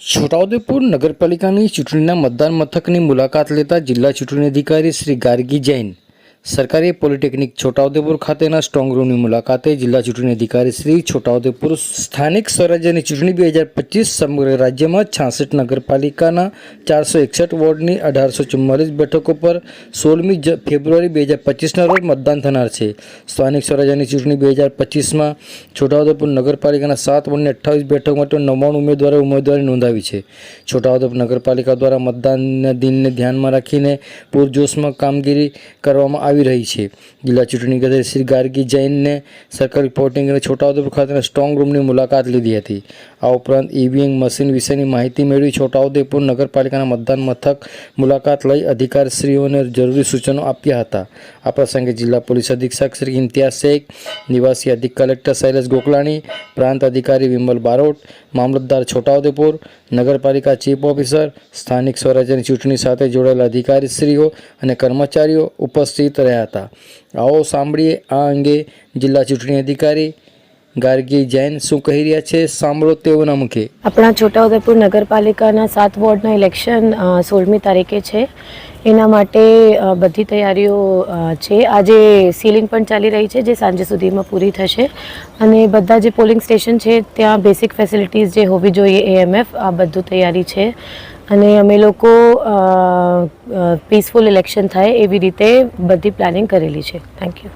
છોટાઉદેપુર નગરપાલિકાની ચૂંટણીના મતદાન મથકની મુલાકાત લેતા જિલ્લા ચૂંટણી અધિકારી શ્રી ગાર્ગી જૈન સરકારી પોલિટેકનિક છોટાઉદેપુર ખાતેના સ્ટ્રોંગ રૂમની મુલાકાતે જિલ્લા ચૂંટણી અધિકારી શ્રી છોટાઉદેપુર સ્થાનિક સ્વરાજ્યની ચૂંટણી બે હજાર પચીસ સમગ્ર રાજ્યમાં છાસઠ નગરપાલિકાના ચારસો એકસઠ વોર્ડની અઢારસો ચુમ્માલીસ બેઠકો પર સોળમી ફેબ્રુઆરી બે હજાર પચીસના રોજ મતદાન થનાર છે. સ્થાનિક સ્વરાજ્યની ચૂંટણી બે હજાર પચીસમાં છોટાઉદેપુર નગરપાલિકાના સાત વોર્ડની અઠ્ઠાવીસ બેઠક માટે નવ્વાણું ઉમેદવારે ઉમેદવારી નોંધાવી છે. છોટાઉદેપુર નગરપાલિકા દ્વારા મતદાનના દિનને ધ્યાનમાં રાખીને પૂરજોશમાં કામગીરી કરવામાં આવી રહી છે. જિલ્લા ચૂંટણી અધિકારી શ્રી ગાર્ગી જૈનને સર્કલ રિપોર્ટિંગ અને છોટાઉદેપુર ખાતેના સ્ટ્રોંગ રૂમની મુલાકાત લીધી હતી. આ ઉપરાંત ઈવીએમ મશીન વિશેની માહિતી મેળવી છોટાઉદેપુર નગરપાલિકાના મતદાન મથક મુલાકાત લઈ અધિકારીશ્રીઓને જરૂરી સૂચનો આપ્યા હતા. આ પ્રસંગે જિલ્લા પોલીસ અધિક્ષક શ્રી ઇમ્તિયાઝ શેખ, નિવાસી અધિક કલેક્ટર શૈલેષ ગોકલાણી, પ્રાંત અધિકારી વિમલ બારોટ, મામલતદાર છોટાઉદેપુર, નગરપાલિકા ચીફ ઓફિસર, સ્થાનિક સ્વરાજ્યની ચૂંટણી સાથે જોડાયેલા અધિકારીશ્રીઓ અને કર્મચારીઓ ઉપસ્થિત રહ્યા હતા. આવો સાંભળીએ આ અંગે જિલ્લા ચૂંટણી અધિકારી ગાર્ગી જૈન શું કહી રહ્યા છે. સાંભળો તેઓના મુખે આપણા છોટાઉદેપુર નગરપાલિકાના સાત વોર્ડના ઇલેક્શન સોળમી તારીખે છે. એના માટે બધી તૈયારીઓ છે. આજે સીલિંગ પણ ચાલી રહી છે જે સાંજે સુધીમાં પૂરી થશે. અને બધા જે પોલિંગ સ્ટેશન છે, ત્યાં બેસિક ફેસિલિટીઝ જે હોવી જોઈએ, એએમએફ, આ બધું તૈયારી છે. અને અમે લોકો પીસફુલ ઇલેક્શન થાય એવી રીતે બધી પ્લાનિંગ કરેલી છે. Thank you